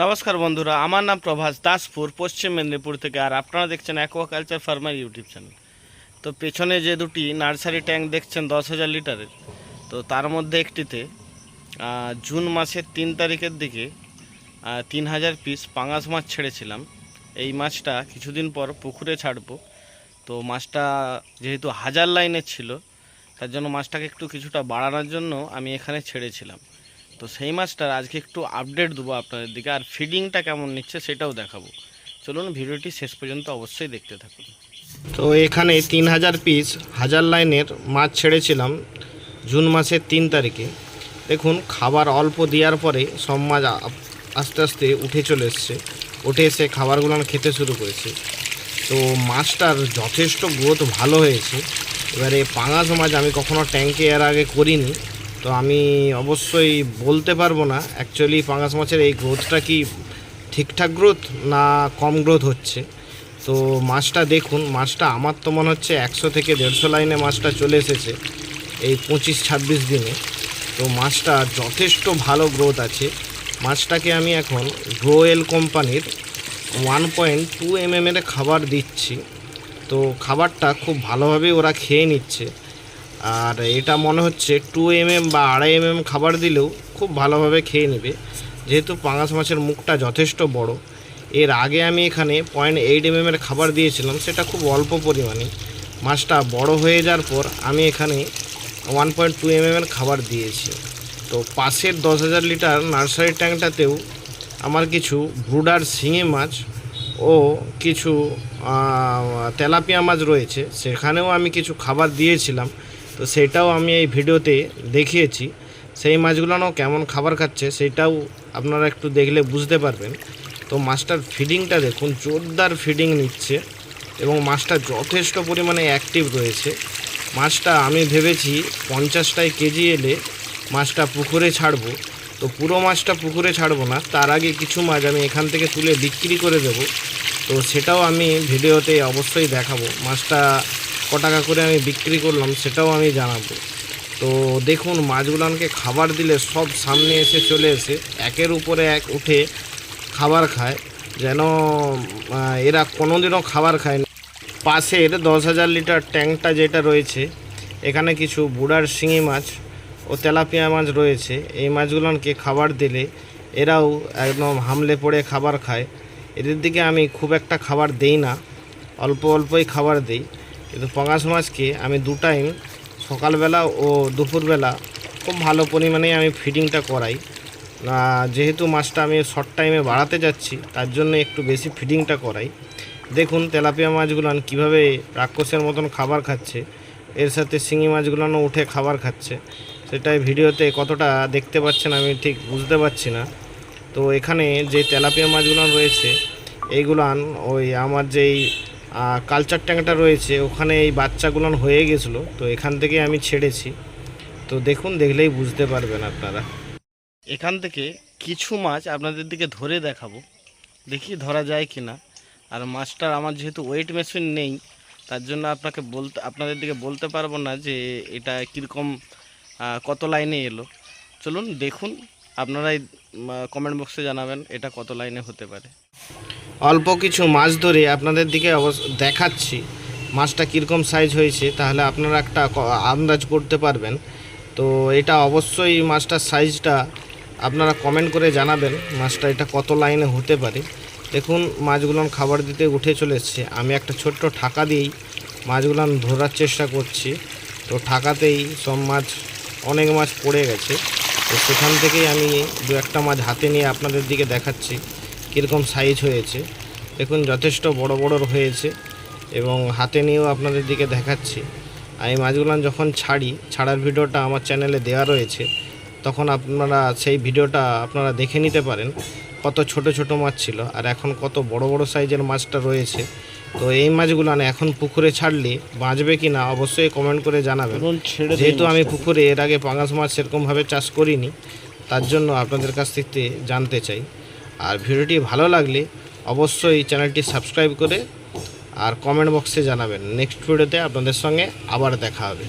নমস্কার বন্ধুরা, আমার নাম প্রভাস দাসপুর, পশ্চিম মেদিনীপুর থেকে, আর আপনারা দেখছেন অ্যাকোয়াকালচার ফার্মার ইউটিউব চ্যানেল তো পেছনে যে দুটি নার্সারি ট্যাঙ্ক দেখছেন দশ হাজার লিটারের, তো তার মধ্যে একটিতে জুন মাসের তিন তারিখের দিকে তিন হাজার পিস পাঙাশ মাছ ছেড়েছিলাম। এই মাছটা কিছুদিন পর পুকুরে ছাড়বো। তো মাছটা যেহেতু হাজার লাইনের ছিল, তার জন্য মাছটাকে একটু কিছুটা বাড়ানোর জন্য আমি এখানে ছেড়েছিলাম। তো সেই মাছটার আজকে একটু আপডেট দেবো আপনাদের দিকে, আর ফিডিংটা কেমন নিচ্ছে সেটাও দেখাবো। চলুন ভিডিওটি শেষ পর্যন্ত অবশ্যই দেখতে থাকুন। তো এখানে তিন হাজার পিস হাজার লাইনের মাছ ছেড়েছিলাম জুন মাসের তিন তারিখে। দেখুন, খাবার অল্প দেওয়ার পরে সব মাছ আস্তে আস্তে উঠে চলে এসছে। উঠে এসে খাবারগুলো খেতে শুরু করেছে। তো মাছটার যথেষ্ট গ্রোথ ভালো হয়েছে। এবারে পাঙাশ মাছ আমি কখনো ট্যাঙ্কে এর আগে করিনি। তো আমি অবশ্যই বলতে পারব না। অ্যাকচুয়ালি পাঙাশ মাছের এই গ্রোথটা কি ঠিকঠাক গ্রোথ না কম গ্রোথ হচ্ছে? তো মাছটা দেখুন, মাছটা আমার তো মনে হচ্ছে একশো থেকে দেড়শো লাইনে মাছটা চলে এসেছে এই পঁচিশ ছাব্বিশ দিনে। তো মাছটা যথেষ্ট ভালো গ্রোথ আছে। মাছটাকে আমি এখন গ্রোয়েল কোম্পানির ওয়ান পয়েন্ট টু এম এর খাবার দিচ্ছি। তো খাবারটা খুব ভালোভাবে ওরা খেয়ে নিচ্ছে। আর এটা মনে হচ্ছে টু এম এম বা আড়াই এম এম খাবার দিলেও খুব ভালোভাবে খেয়ে নেবে। যেহেতু পাঙাশ মাছের মুখটা যথেষ্ট বড়, এর আগে আমি এখানে পয়েন্ট এইট এম এর খাবার দিয়েছিলাম, সেটা খুব অল্প পরিমাণে। মাছটা বড় হয়ে যাওয়ার পর আমি এখানে ওয়ান পয়েন্ট টু এম এর খাবার দিয়েছি। তো পাশের দশ হাজার লিটার নার্সারি ট্যাঙ্কটাতেও আমার কিছু ব্রুডার শিঙি মাছ ও কিছু তেলাপিয়া মাছ রয়েছে, সেখানেও আমি কিছু খাবার দিয়েছিলাম। তো সেটাও আমি এই ভিডিওতে দেখিয়েছি। সেই মাছগুলোও কেমন খাবার খাচ্ছে সেটাও আপনারা একটু দেখলে বুঝতে পারবেন। তো মাছটার ফিডিংটা দেখুন, জোরদার ফিডিং নিচ্ছে এবং মাছটা যথেষ্ট পরিমাণে অ্যাক্টিভ রয়েছে। মাছটা আমি ভেবেছি পঞ্চাশটায় কেজি এলে মাছটা পুকুরে ছাড়বো। তো পুরো মাছটা পুকুরে ছাড়বো না, তার আগে কিছু মাছ আমি এখান থেকে তুলে বিক্রি করে দেব। তো সেটাও আমি ভিডিওতে অবশ্যই দেখাবো। মাছটা ক টাকা করে আমি বিক্রি করলাম, সেটাও আমি জানাব। তো দেখুন মাছগুলোকে খাবার দিলে সব সামনে এসে চলে এসে একের উপরে এক উঠে খাবার খায়। যেন এরা কোনোদিনও খাবার খায় না। পাশের দশ হাজার লিটার ট্যাঙ্কটা যেটা রয়েছে, এখানে কিছু বুড়ার শিঙি মাছ ও তেলাপিয়া মাছ রয়েছে। এই মাছগুলোকে খাবার দিলে এরাও একদম হামলে পড়ে খাবার খায়। এদের দিকে আমি খুব একটা খাবার দেই না, অল্প অল্পই খাবার দিই। কিন্তু পাঙাশ মাছকে আমি দু টাইম সকালবেলা ও দুপুরবেলা খুব ভালো পরিমাণে আমি ফিডিংটা করাই। যেহেতু মাছটা আমি শর্ট টাইমে বাড়াতে যাচ্ছি, তার জন্য একটু বেশি ফিডিংটা করাই। দেখুন, তেলাপিয়া মাছগুলো কীভাবে রাক্ষসের মতন খাবার খাচ্ছে, এর সাথে শিঙি মাছগুলো উঠে খাবার খাচ্ছে। সেটাই ভিডিওতে কতটা দেখতে পাচ্ছেন আমি ঠিক বুঝতে পারছি না। তো এখানে যে তেলাপিয়া মাছগুলো রয়েছে এইগুলান ওই আমার যেই কালচার ট্যাঙ্কটা রয়েছে, ওখানে এই বাচ্চাগুলো হয়ে গেছিল, তো এখান থেকে আমি ছেড়েছি। তো দেখুন, দেখলেই বুঝতে পারবেন আপনারা। এখান থেকে কিছু মাছ আপনাদের দিকে ধরে দেখাবো। দেখি ধরা যায় কি না আর মাছটার আমার যেহেতু ওয়েট মেশিন নেই, তার জন্য আপনাকে বলতে, আপনাদের দিকে বলতে পারব না যে এটা কীরকম কত লাইনে এলো। চলুন দেখুন, আপনারাই কমেন্ট বক্সে জানাবেন এটা কত লাইনে হতে পারে। অল্প কিছু মাছ ধরে আপনাদের দিকে দেখাচ্ছি। মাছটা কীরকম সাইজ হয়েছে, তাহলে আপনারা একটা আন্দাজ করতে পারবেন। তো এটা অবশ্যই মাছটার সাইজটা আপনারা কমেন্ট করে জানাবেন, মাছটা এটা কত লাইনে হতে পারে। দেখুন, মাছগুলো খাবার দিতে উঠে চলে এসছে। আমি একটা ছোট্ট ঠাকা দিয়েই মাছগুলো ধরার চেষ্টা করছি। তো ঠাকাতেই সব মাছ, অনেক মাছ পড়ে গেছে। তো সেখান থেকেই আমি দু একটা মাছ হাতে নিয়ে আপনাদের দিকে দেখাচ্ছি। কীরকম সাইজ হয়েছে। দেখুন যথেষ্ট বড় বড় হয়েছে এবং হাতে নিয়েও আপনাদের দিকে দেখাচ্ছি। আর এই মাছগুলো যখন ছাড়ি ছাড়ার ভিডিওটা আমার চ্যানেলে দেওয়া রয়েছে তখন আপনারা সেই ভিডিওটা আপনারা দেখে নিতে পারেন কত ছোট ছোট মাছ ছিল আর এখন কত বড় বড় সাইজের মাছটা রয়েছে। তো এই মাছগুলো না এখন পুকুরে ছাড়লে বাঁচবে কি না অবশ্যই কমেন্ট করে জানাবেন। যেহেতু আমি পুকুরে এর আগে পাঙাশ মাছ সেরকমভাবে চাষ করিনি তার জন্য আপনাদের কাছ থেকে জানতে চাই। আর ভিডিওটি ভালো লাগলে অবশ্যই চ্যানেলটি সাবস্ক্রাইব করে আর কমেন্ট বক্সে জানাবেন। নেক্সট ভিডিওতে আপনাদের সঙ্গে আবার দেখা হবে।